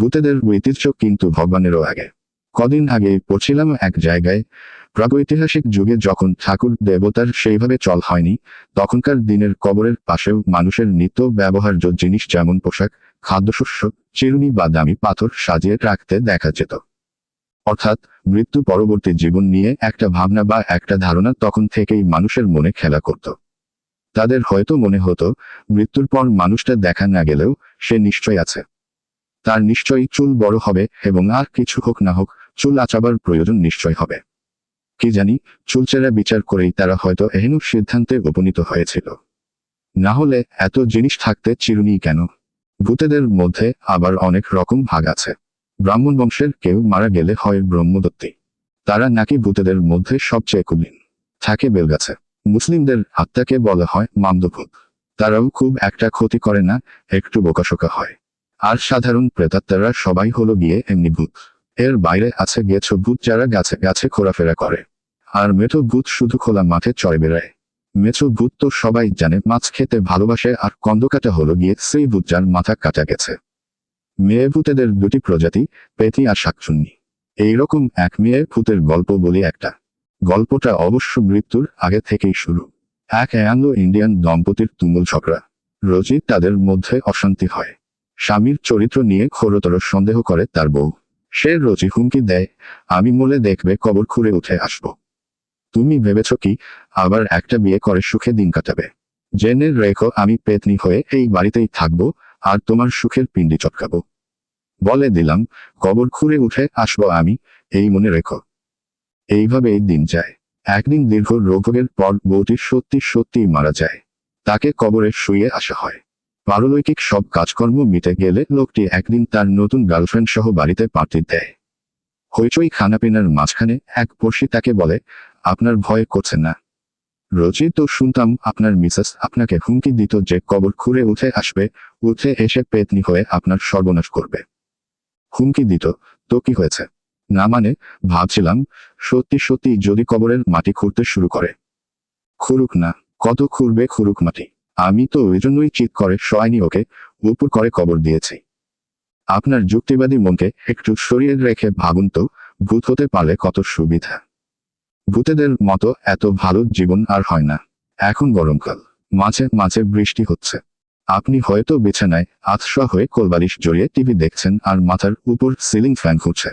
ভূতেদের ঐতিহ্য কিন্তু ভগবানেরও আগে। কদিন আগে পড়ছিলাম এক জায়গায়, প্রাগৈতিহাসিক যুগে যখন ঠাকুর দেবতার সেইভাবে চল হয়নি, তখনকার দিনের কবরের পাশেও মানুষের নিত্য ব্যবহার্য জিনিস যেমন পোশাক, খাদ্যশস্য, চিরুনি বা দামি পাথর সাজিয়ে রাখতে দেখা যেত। অর্থাৎ মৃত্যু পরবর্তী জীবন নিয়ে একটা ভাবনা বা একটা ধারণা তখন থেকেই মানুষের মনে খেলা করত। তাদের হয়তো মনে হতো, মৃত্যুর পর মানুষটা দেখা না গেলেও সে নিশ্চয় আছে। তার নিশ্চয়ই চুল বড় হবে এবং আর কিছু হোক না হোক, চুল আচাবার প্রয়োজন নিশ্চয় হবে। কি জানি, চুলচেরা বিচার করেই তারা হয়তো এহেন সিদ্ধান্তে উপনীত হয়েছিল। না হলে এত জিনিস থাকতে চিরুনি কেন? ভূতেদের মধ্যে আবার অনেক রকম ভাগ আছে। ব্রাহ্মণ বংশের কেউ মারা গেলে হয় ব্রহ্মদত্তী। তারা নাকি ভূতেদের মধ্যে সবচেয়ে কুলীন। থাকে বেলগাছে। মুসলিমদের আত্মাকে বলা হয় মামদভূত। তারাও খুব একটা ক্ষতি করে না, একটু বোকাশোকা হয়। আর সাধারণ প্রেতাত্মারা সবাই হলো গিয়ে এমনি ভূত। এর বাইরে আছে গেছো ভূত যারা গাছে গাছে ঘোরাফেরা করে। আর মেঠো ভূত শুধু খোলা মাঠে চড়ে বেড়ায়। মেছো ভূত তো সবাই জানে, মাছ খেতে ভালোবাসে আর কন্দকাটা হলো গিয়ে সেই ভূত যার মাথা কাটা গেছে। মেয়ে ভূতেদের দুটি প্রজাতি পেতি আর শাকচুন্নি। এইরকম এক মেয়ে ভূতের গল্প বলি একটা। গল্পটা অবশ্য মৃত্যুর আগে থেকেই শুরু। এক অ্যাংলো ইন্ডিয়ান দম্পতির তুমুল ঝগড়া। রোজই তাদের মধ্যে অশান্তি হয়। স্বামীর চরিত্র নিয়ে ঘোরতর সন্দেহ করে তার বউ। সে রোজই হুমকি দেয়, আমি মলে দেখবে, কবর খুঁড়ে উঠে আসব। তুমি ভেবেছ কি, আবার একটা বিয়ে করে সুখে দিন কাটাবে। জেনে রেখো, আমি পেতনি হয়ে এই বাড়িতেই থাকব, আর তোমার সুখের পিণ্ডি চটকাবো। বলে দিলাম, কবর খুঁড়ে উঠে আসব আমি, এই মনে রেখো। এইভাবেই দিন যায়। একদিন দীর্ঘ রোগের পর বউটি সত্যি সত্যি মারা যায়। তাকে কবরে শুয়ে আসা হয়। পারলৌকিক সব কাজকর্ম মিটে গেলে লোকটি একদিন তার নতুন গার্লফ্রেন্ড সহ বাড়িতে পার্টি দেয়। হইচই খানাপিনার মাঝখানে এক পড়শি তাকে বলে, আপনার ভয় করছে না। রোজই তো শুনতাম আপনার মিসেস আপনাকে হুমকি দিত যে কবর খুঁড়ে উঠে আসবে, উঠে এসে পেতনি হয়ে আপনার সর্বনাশ করবে। হুমকি দিত, তো কি হয়েছে? না মানে ভাবছিলাম, সত্যি সত্যি যদি কবরের মাটি খুঁড়তে শুরু করে। খুঁড়ুক না, কত খুঁড়বে খুঁড়ুক মাটি। আমি তো ওই জন্যই চিৎ করে, সয়নি ওকে, উপর করে কবর দিয়েছি। আপনার যুক্তিবাদী মনকে একটু সরিয়ে রেখে ভাবুন তো, ভূত হতে পারলে কত সুবিধা। ভূতেদের মতো এত ভালো জীবন আর হয় না। এখন গরমকাল মাঝে মাঝে বৃষ্টি হচ্ছে। আপনি হয়তো বিছানায় আতশোয়া হয়ে কোলবালিশ জড়িয়ে টিভি দেখছেন আর মাথার উপর সিলিং ফ্যান ঘুরছে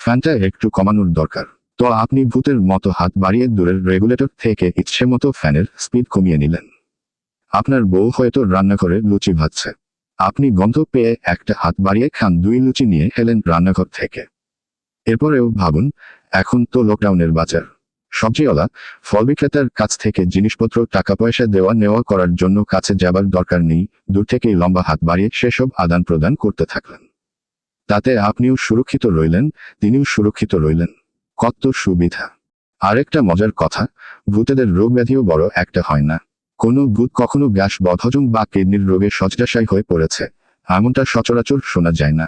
ফ্যানটা একটু কমানোর দরকার। তো আপনি ভূতের মতো হাত বাড়িয়ে দূরের রেগুলেটর থেকে ইচ্ছে মতো ফ্যানের স্পিড কমিয়ে নিলেন। আপনার বউ হয়তো রান্নাঘরে লুচি ভাজছে। আপনি গন্ধ পেয়ে একটা হাত বাড়িয়ে খান, দুই লুচি নিয়ে এলেন রান্নাঘর থেকে। এরপরেও ভাবুন, এখন তো লকডাউনের বাজার। সবজিওয়ালা, ফল বিক্রেতার কাছ থেকে জিনিসপত্র টাকা পয়সা দেওয়া নেওয়া করার জন্য কাছে যাবার দরকার নেই। দূর থেকেই লম্বা হাত বাড়িয়ে সেসব আদান প্রদান করতে থাকলেন। তাতে আপনিও সুরক্ষিত রইলেন, তিনিও সুরক্ষিত রইলেন। কত সুবিধা। আরেকটা মজার কথা, ভূতেদের রোগ ব্যাধিও বড় একটা হয় না। কোনো ভূত কখনো গ্যাস বদহজম বা কিডনির রোগে সচরাশায়ী হয়ে পড়েছে। এমনটা সচরাচর শোনা যায় না।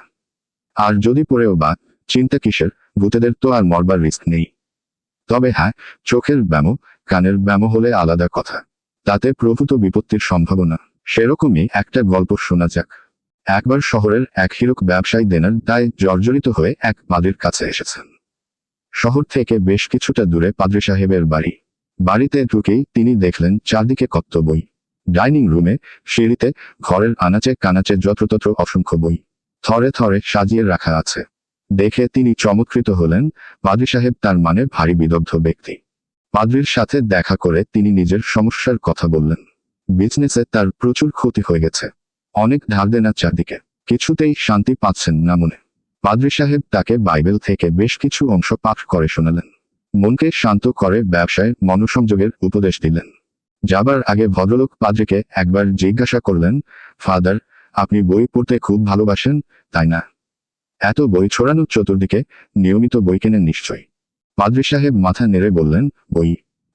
আর যদি পড়েও বা, চিন্তা কিসের? ভূতেদের তো আর মরবার রিস্ক নেই। তবে হ্যাঁ চোখের ব্যামো, কানের ব্যামো হলে আলাদা কথা। তাতে প্রভূত বিপত্তির সম্ভাবনা। সেরকমই একটা গল্প শোনা যাক। একবার শহরের এক হিরক ব্যবসায়ী দেনার দায় জর্জরিত হয়ে এক পাদ্রির কাছে এসেছেন। শহর থেকে বেশ কিছুটা দূরে পাদ্রি সাহেবের বাড়ি। বাড়িতে ঢুকেই তিনি দেখলেন চারদিকে কত বই। ডাইনিং রুমে, সিঁড়িতে, ঘরের আনাচে কানাচে যত্রতত্র অসংখ্য বই। থরে থরে সাজিয়ে রাখা আছে। দেখে তিনি চমৎকৃত হলেন, পাদ্রি সাহেব তার মানে ভারী বিদগ্ধ ব্যক্তি। পাদ্রির সাথে দেখা করে তিনি নিজের সমস্যার কথা বললেন। বিজনেসে তার প্রচুর ক্ষতি হয়ে গেছে। অনেক ধার দেনা চারদিকে। কিছুতেই শান্তি পাচ্ছেন না মনে। পাদ্রি সাহেব তাকে বাইবেল থেকে বেশ কিছু অংশ পাঠ করে শোনালেন। মনকে শান্ত করে ব্যবসায় মনোসংযোগের উপদেশ দিলেন। যাবার আগে ভদ্রলোক পাদ্রিকে একবার জিজ্ঞাসা করলেন, ফাদার, আপনি বই পড়তে খুব ভালোবাসেন, তাই না? এত বই ছড়ানো চতুর্দিকে নিয়মিত বই কেনেন নিশ্চয় পাদ্রি সাহেব মাথা নেড়ে বললেন, বই?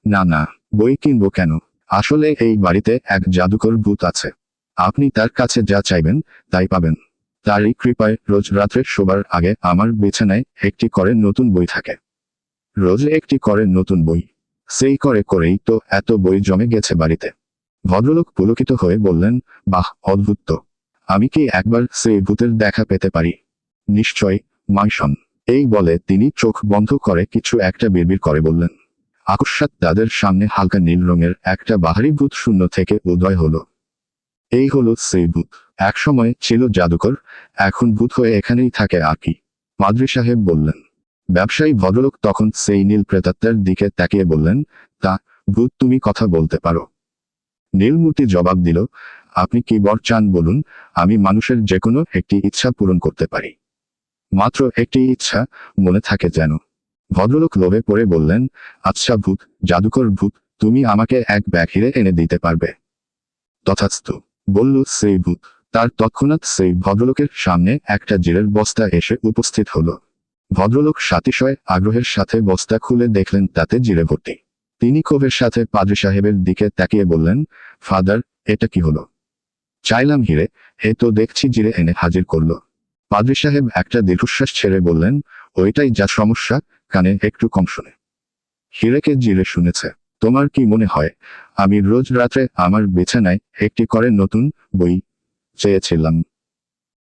না না, বই কিনবো কেন? আসলে এই বাড়িতে এক জাদুকর ভূত আছে। আপনি তার কাছে যা চাইবেন, তাই পাবেন। তারই কৃপায় রোজ রাত্রে শোবার আগে আমার বিছানায় একটি করে নতুন বই থাকে। রোজ একটি করে নতুন বই। সেই করে করেই তো এত বই জমে গেছে বাড়িতে। ভদ্রলোক পুলকিত হয়ে বললেন, বাহ, অদ্ভুত তো। আমি কি একবার সেই ভূতের দেখা পেতে পারি? নিশ্চয়, মাইশন। এই বলে তিনি চোখ বন্ধ করে কিছু একটা বিড়বিড় করে বললেন। আকস্মাৎ তাদের সামনে হালকা নীল রঙের একটা বাহারি ভূত শূন্য থেকে উদয় হলো। এই হলো সেই ভূত। একসময় ছিল জাদুকর, এখন ভূত হয়ে এখানেই থাকে আর কি। মাদ্রি সাহেব বললেন ব্যবসায়ী ভদ্রলোক তখন সেই নীল প্রেতাত্মার দিকে তাকিয়ে বললেন, তা, ভূত, তুমি কথা বলতে পারো নীলমূর্তি জবাব দিল, আপনি কি বর চান বলুন, আমি মানুষের যে কোনো একটি ইচ্ছা পূরণ করতে পারি। মাত্র একটি ইচ্ছা মনে থাকে যেন ভদ্রলোক লোভে পড়ে বললেন আচ্ছা ভূত, জাদুকর ভূত, তুমি আমাকে এক ব্যাগ হিরে এনে দিতে পারবে তথাস্তু বলল সেই ভূত। তার তৎক্ষণাৎ সেই ভদ্রলোকের সামনে একটা জিরের বস্তা এসে উপস্থিত হলো। ভদ্রলোক সাতিশয় আগ্রহের সাথে বস্তা খুলে দেখলেন তাতে জিরে ভর্তি। তিনি ক্ষোভের সাথে পাদ্রী সাহেবের দিকে তাকিয়ে বললেন, ফাদার, এটা কি হলো? চাইলাম হিরে হে তো দেখছি জিরে এনে হাজির করল। পাদ্রী সাহেব একটা দীর্ঘশ্বাস ছেড়ে বললেন, ওইটাই যা সমস্যা, কানে একটু কম শুনে। হিরেকে জিরে শুনেছে, তোমার কি মনে হয়, আমি রোজ রাত্রে আমার বিছানায় একটি করে নতুন বই চেয়েছিলাম?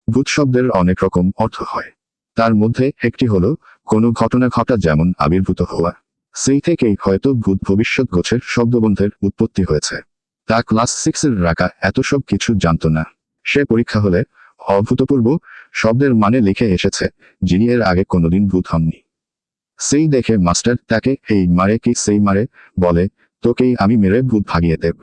ভূত শব্দের অনেক রকম অর্থ হয়। তার মধ্যে একটি হলো, কোনো ঘটনা ঘটা যেমন আবির্ভূত হওয়া। সেই থেকেই হয়তো ভূত ভবিষ্যৎ গোছের শব্দবন্ধের উৎপত্তি হয়েছে। তা ক্লাস সিক্সের রাখা এত সব কিছু জানত না। সে পরীক্ষা হলে, অভূতপূর্ব শব্দের মানে লিখে এসেছে, যিনি এর আগে কোনোদিন ভূত হননি। সেই দেখে মাস্টার তাকে, এই মারে কি সেই মারে? বলে, তোকেই আমি মেরে ভূত ভাগিয়ে দেব।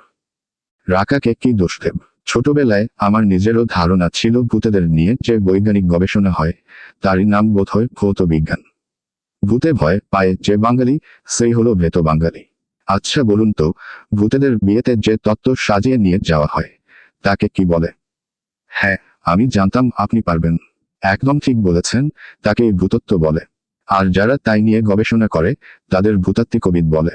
রাকাকে কি দোষ দেব? ছোটবেলায় আমার নিজেরও ধারণা ছিল ভূতেদের নিয়ে যে বৈজ্ঞানিক গবেষণা হয়, তারই নাম বোধ হয় ভৌত বিজ্ঞান ভূতে ভয় পায় যে বাঙালি, সেই হলো ভেত বাঙালি। আচ্ছা বলুন তো, ভূতেদের বিয়েতে যে তত্ত্ব সাজিয়ে নিয়ে যাওয়া হয়, তাকে কি বলে? হ্যাঁ আমি জানতাম আপনি পারবেন। একদম ঠিক বলেছেন, তাকে ভূতত্ব বলে। আর যারা তাই নিয়ে গবেষণা করে, তাদের ভূতাত্ত্বিকবিদ বলে।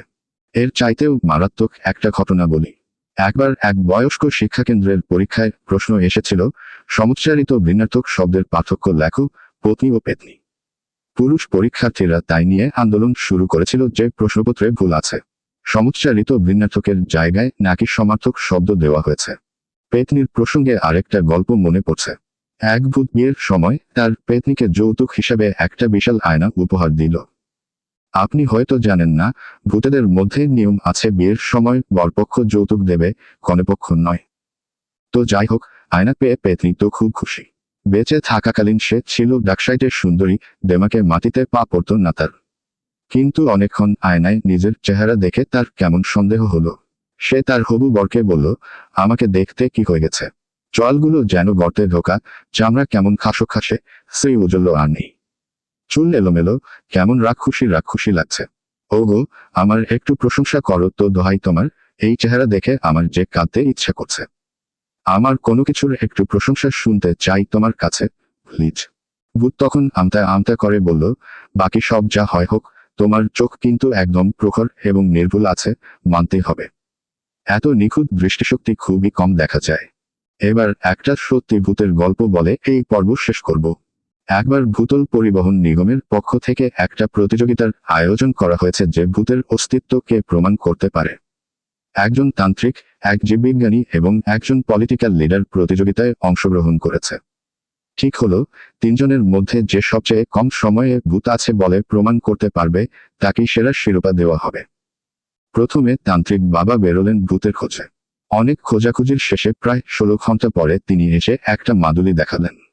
এর চাইতেও মারাত্মক একটা ঘটনা বলি। একবার এক বয়স্ক শিক্ষাকেন্দ্রের পরীক্ষায় প্রশ্ন এসেছিল, সমুচ্চারিত ভিন্নার্থক শব্দের পার্থক্য লেখো, পত্নী ও পেতনি। পুরুষ পরীক্ষার্থীরা তাই নিয়ে আন্দোলন শুরু করেছিল যে প্রশ্নপত্রে ভুল আছে। সমুচ্চারিত ভিন্নার্থকের জায়গায় নাকি সমার্থক শব্দ দেওয়া হয়েছে। পেতনির প্রসঙ্গে আরেকটা গল্প মনে পড়ছে। এক ভূত বিয়ের সময় তার পেতনিকে যৌতুক হিসাবে একটা বিশাল আয়না উপহার দিল। আপনি হয়তো জানেন না, ভূতেদের মধ্যে নিয়ম আছে বিয়ের সময় বরপক্ষ যৌতুক দেবে কনেপক্ষ নয়। তো যাই হোক, আয়না পেয়ে পেতনি তো খুব খুশি। বেঁচে থাকাকালীন সে ছিল ডাকসাইটের সুন্দরী দেমাকে মাটিতে পা পড়ত না তার কিন্তু অনেকক্ষণ আয়নায় নিজের চেহারা দেখে তার কেমন সন্দেহ হলো। সে তার হবু বরকে বলল, আমাকে দেখতে কি হয়ে গেছে? জলগুলো যেন গর্তে ঢোকা, চামড়া কেমন খাসো খাসে সেই উজ্জ্বল আর নেই। চুল এলোমেলো, কেমন রাক্ষুসি রাক্ষুসি লাগছে। ওগো, আমার একটু প্রশংসা করো তো দোহাই তোমার, এই চেহারা দেখে আমার যে কাঁদতে ইচ্ছা করছে। আমার কোনো কিছুর একটু প্রশংসা শুনতে চাই তোমার কাছে, প্লিজ। ভূত তখন আমতা আমতা করে বলল, বাকি সব যা হয় হোক, তোমার চোখ কিন্তু একদম প্রখর এবং নির্ভুল আছে মানতে হবে। এত নিখুঁত দৃষ্টিশক্তি খুবই কম দেখা যায়। এবার একটা সত্যি ভূতের গল্প বলে এই পর্ব শেষ করব। একবার ভূতল পরিবহন নিগমের পক্ষ থেকে একটা প্রতিযোগিতার আয়োজন করা হয়েছে যে ভূতের অস্তিত্বকে প্রমাণ করতে পারে। একজন তান্ত্রিক, এক জীববিজ্ঞানী এবং একজন পলিটিক্যাল লিডার প্রতিযোগিতায় অংশগ্রহণ করেছে। ঠিক হলো, তিনজনের মধ্যে যে সবচেয়ে কম সময়ে ভূত আছে বলে প্রমাণ করতে পারবে, তাকেই সেরা শিরোপা দেওয়া হবে। প্রথমে তান্ত্রিক বাবা বেরোলেন ভূতের খোঁজে। অনেক খোঁজাখুঁজির শেষে প্রায় ষোলো ঘণ্টা পরে তিনি এসে একটা মাদুলি দেখালেন।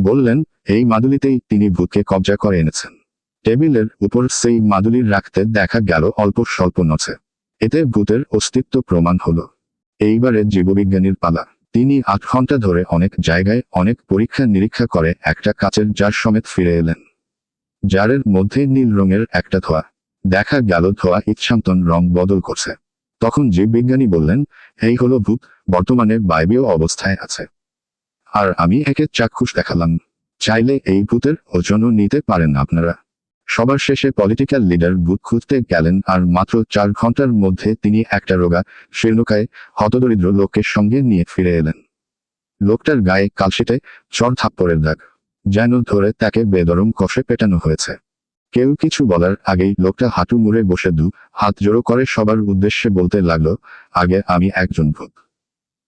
বললেন, এই মাদুলিতেই তিনি ভূতকে কবজা করে এনেছেন। টেবিলের উপর সেই মাদুলির রাখতে দেখা গেল অল্প স্বল্প নছে। এতে ভূতের অস্তিত্ব প্রমাণ হল। এইবারে জীববিজ্ঞানীর পালা। তিনি আট ঘণ্টা ধরে অনেক জায়গায় অনেক পরীক্ষা নিরীক্ষা করে একটা কাচের জার সমেত ফিরে এলেন। জারের মধ্যে নীল রঙের একটা ধোয়া। দেখা গেল ধোয়া ইচ্ছান্তন রং বদল করছে। তখন জীববিজ্ঞানী বললেন, এই হলো ভূত, বর্তমানে বায়বীয় অবস্থায় আছে। আর আমি একে চাক্ষুষ দেখালাম। চাইলে এই ভূতের ওজনও নিতে পারেন আপনারা। সবার শেষে পলিটিক্যাল লিডার ভূত খুঁজতে গেলেন আর মাত্র চার ঘণ্টার মধ্যে তিনি একটা রোগা, শীর্ণকায়, হতদরিদ্র লোকের সঙ্গে নিয়ে ফিরে এলেন। লোকটার গায়ে কালশিটে চর থাপ্পড়ের দাগ, যেন ধরে তাকে বেদরম কষে পেটানো হয়েছে। কেউ কিছু বলার আগেই লোকটা হাঁটু মুড়ে বসে দু, হাত জোড়ো করে সবার উদ্দেশ্যে বলতে লাগল, আগে আমি একজন ভূত।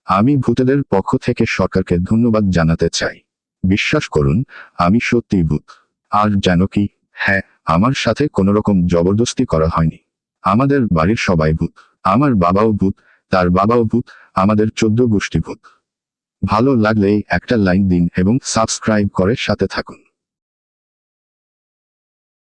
আমি ভূতেদের পক্ষ থেকে সরকারকে ধন্যবাদ জানাতে চাই। বিশ্বাস করুন, আমি সত্যি ভূত। আর যেন কি? হ্যাঁ আমার সাথে কোনো রকম জবরদস্তি করা হয়নি। আমাদের বাড়ির সবাই ভূত। আমার বাবাও ভূত, তার বাবাও ভূত, আমাদের চোদ্দ গোষ্ঠী ভূত। ভালো লাগলেই একটা লাইন দিন এবং সাবস্ক্রাইব করে সাথে থাকুন।